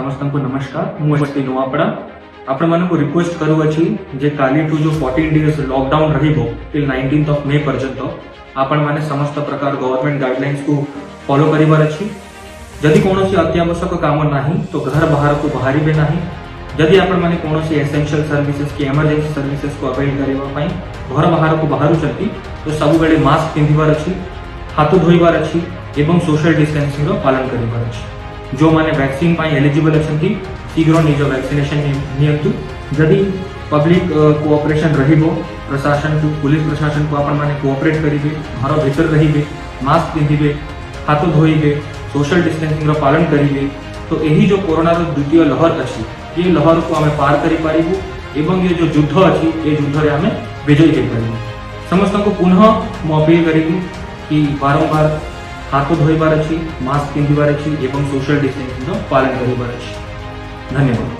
समस्त नमस्कार मुझे आप मन को रिक्वेस्ट करूँगी जे काली टू जो 14 डेज लॉकडाउन रहिबो टिल 19th ऑफ मे पर्यंत आपण माने समस्त प्रकार गवर्नमेंट गाइडलाइंस को फॉलो करिवर अत्यावश्यक काम नाही तो घर बाहर को बाहर ना नाही जदि आपण माने कोनोसी एसेंशियल सर्विसेज की को अवेल करिवा घर बाहर को बाहर चलती तो सब बेले मास्क पिंधिवर अछि हाथ धोइवर अछि सोशल डिस्टेंसिंग रो पालन करिवर अछि जो माने वैक्सीन पाई एलिजिबल अच्छी शीघ्र निज वैक्सीनेशन नियंतु जदि पब्लिक कोऑपरेशन रहीबो प्रशासन को पुलिस प्रशासन को आपण मैंने कोऑपरेट करिवे घर भीतर रहिबे मास्क पिंधिबे हाथ धोइबे सोशल डिस्टेंसिंग रो पालन करिवे तो यही जो कोरोना रो द्वितीय लहर अच्छी ये लहर को आम पार करूँ एवं ये जो युद्ध अच्छी ये युद्ध में आम विजयी हो पार समस्त पुनः मुझे अपील करी कि बारंबार ହାତ ଧୋଇବାର ଅଛି ମାସ୍କ ପିନ୍ଧିବାର ଅଛି ଏବଂ ସୋସିଆଲ ମଧ୍ୟ ପାଳନ କରିବାର ଅଛି ଧନ୍ୟବାଦ